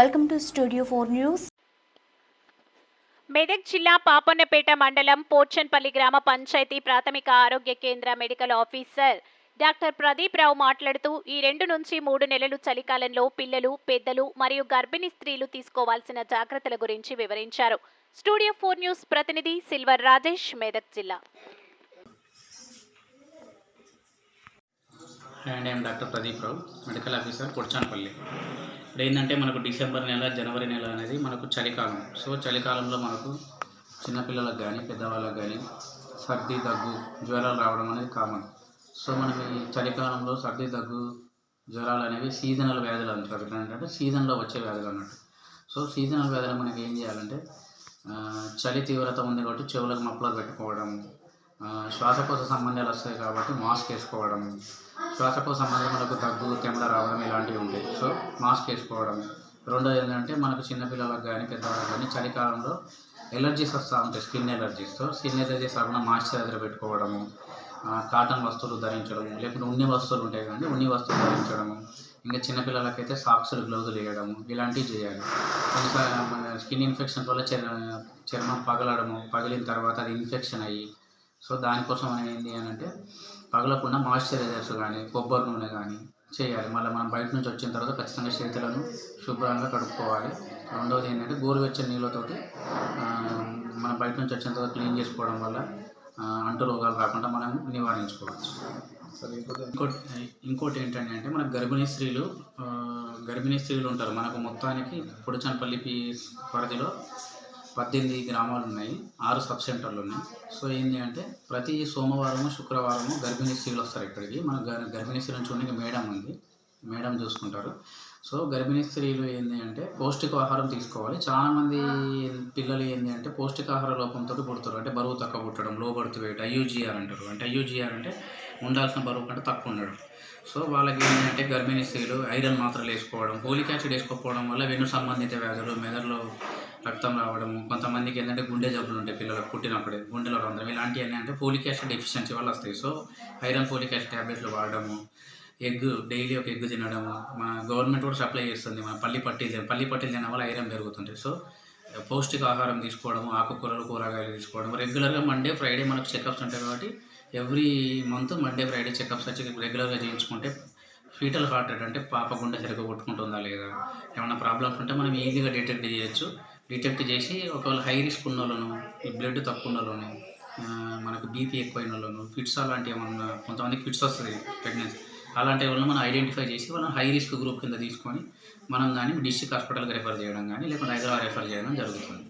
Welcome to studio four news Medak జిల్లా పాపన్నపేట మండలం పోచన్పల్లి గ్రామ పంచాయతీ ప్రాథమిక ఆరోగ్య కేంద్ర medical officer doctor Pradeep Rao మాట్లాడుతూ ఈ రెండు నుంచి మూడు నెలలు చలికాలంలో పిల్లలు పెద్దలు మరియు గర్భిణీ స్త్రీలు తీసుకోవాల్సిన జాగ్రత్తల గురించి వివరించారు. స్టూడియో ఫోర్ న్యూస్ ప్రతినిధి సిల్వర్ రాజేష్ మెదక్ జిల్లా. And I'm doctor Pradeep Rao medical officer Podchanpalli ఇప్పుడు ఏంటంటే మనకు డిసెంబర్ నెల జనవరి నెల అనేది మనకు చలికాలం. సో చలికాలంలో మనకు చిన్నపిల్లలకు కానీ పెద్దవాళ్ళకి కానీ సర్ది దగ్గు జ్వరాలు రావడం అనేది కామన్ సో మనకి చలికాలంలో సర్ది దగ్గు జ్వరాలు అనేవి సీజనల్ వ్యాధులు అంటారు. ఏంటంటే సీజన్లో వచ్చే వ్యాధులు అన్నట్టు. సో సీజనల్ వ్యాధులు మనకి ఏం చేయాలంటే చలి తీవ్రత ఉంది కాబట్టి చెవులకు మప్పలు పెట్టుకోవడం శ్వాసకోశ సంబంధాలు వస్తాయి కాబట్టి మాస్క్ వేసుకోవడం శ్వాసకోశ సంబంధం మనకు దగ్గు తెమల రావడం ఇలాంటివి ఉంటాయి. సో మాస్క్ వేసుకోవడం. రెండోది ఏంటంటే మనకు చిన్నపిల్లలకు కానీ పెద్దవాళ్ళకి కానీ చలికాలంలో ఎలర్జీస్ వస్తూ ఉంటాయి skin allergies so skin allergies రాకుండా మాయిశ్చరైజర్ పెట్టుకోవడము కాటన్ వస్తువులు ధరించడము లేకుంటే ఉన్ని వస్తువులు ఉంటాయి కానీ ఉన్ని వస్తువులు ధరించడము ఇంకా చిన్నపిల్లలకైతే సాక్సులు గ్లౌజులు వేయడము ఇలాంటివి చేయాలి. కొన్నిసార్లు స్కిన్ ఇన్ఫెక్షన్స్ వల్ల చర్మం పగలడము పగిలిన తర్వాత అది ఇన్ఫెక్షన్ అయ్యి సో దానికోసం ఏంటి అని అంటే పగలకుండా మాయిశ్చరైజర్స్ కానీ కొబ్బరి నూనె కానీ చేయాలి. మళ్ళీ మనం బయట నుంచి వచ్చిన తర్వాత ఖచ్చితంగా చేతులను శుభ్రంగా కడుక్కోవాలి. రెండవది ఏంటంటే గోరువెచ్చని నీళ్ళతోటి మనం బయట నుంచి వచ్చిన తర్వాత క్లీన్ చేసుకోవడం వల్ల అంటు రోగాలు రాకుండా మనం నివారించుకోవచ్చు. ఇంకోటి? ఇంకోటి ఏంటంటే అంటే మనకు గర్భిణీ స్త్రీలు గర్భిణీ స్త్రీలు ఉంటారు. మనకు మొత్తానికి పొడిచనపల్లి పరిధిలో పద్దెనిమిది గ్రామాలు ఉన్నాయి ఆరు సబ్ సెంటర్లు ఉన్నాయి. సో ఏంటి అంటే ప్రతి సోమవారము శుక్రవారము గర్భిణీ స్త్రీలు వస్తారు ఇక్కడికి. మన గర్భిణీ స్త్రీలను చూడడానికి మేడం ఉంది. మేడం చూసుకుంటారు. సో గర్భిణీ స్త్రీలు ఏంటి అంటే పౌష్టికాహారం తీసుకోవాలి. చాలామంది పిల్లలు ఏంటి అంటే పౌష్టికాహార లోపంతో పుడతారు. అంటే బరువు తక్కువ పుట్టడం లో బర్త్ వెయిట్ ఐయూజీఆర్ అంటారు. అంటే ఐయూజీఆర్ అంటే ఉండాల్సిన బరువు కంటే తక్కువ ఉండడం. సో వాళ్ళకి ఏంటంటే గర్భిణీ స్త్రీలు ఐరన్ మాత్రలు వేసుకోవడం పోలిక్ యాసిడ్ వేసుకోకపోవడం వల్ల వెన్ను సంబంధిత వ్యాధులు మెదడులో రక్తం రావడము కొంతమందికి ఏంటంటే గుండె జబ్బులు ఉంటాయి పిల్లలకు పుట్టినప్పుడే గుండెలో రంధ్రం ఇలాంటివి అంటే పోలిక్ యాసిడ్ డెఫిషియన్సీ వల్ల వస్తాయి. సో ఐరన్ పోలిక్ యాసిడ్ ట్యాబ్లెట్లు వాడడము ఎగ్ డైలీ ఒక ఎగ్ తినడము మన గవర్నమెంట్ కూడా సప్లై చేస్తుంది మన పల్లి పట్టీలు తిన- పల్లి పట్టీలు తినడం వల్ల ఐరన్ పెరుగుతుంటాయి. సో పౌష్టిక ఆహారం తీసుకోవడము ఆకుకూరలు కూరగాయలు తీసుకోవడం రెగ్యులర్గా మండే ఫ్రైడే మనకు చెకప్స్ ఉంటాయి కాబట్టి every month Monday Friday checkups వచ్చి రెగ్యులర్గా చేయించుకుంటే ఫీటల్ హార్ట్ రేట్ అంటే పాప గుండె సరిగ్గా కొట్టుకుంటుందా లేదా? ఏమైనా ప్రాబ్లమ్స్ ఉంటే మనం ఈజీగా డిటెక్ట్ చేయొచ్చు. డిటెక్ట్ చేసి ఒకవేళ హై రిస్క్ ఉన్న వాళ్ళను బ్లడ్ తక్కువ ఉన్న వాళ్ళను మనకు బీపీ ఎక్కువైన వాళ్ళను ఫిట్స్ అలాంటివి ఏమన్నా కొంతమంది ఫిట్స్ వస్తుంది ప్రెగ్నెన్సీ అలాంటి వాళ్ళని మనం ఐడెంటిఫై చేసి వాళ్ళని హై రిస్క్ గ్రూప్ కింద తీసుకొని మనం కానీ డిస్ట్రిక్ట్ హాస్పిటల్కి రెఫర్ చేయడం కానీ లేకుంటే హైదరాబాద్ రెఫర్ చేయడం జరుగుతుంది.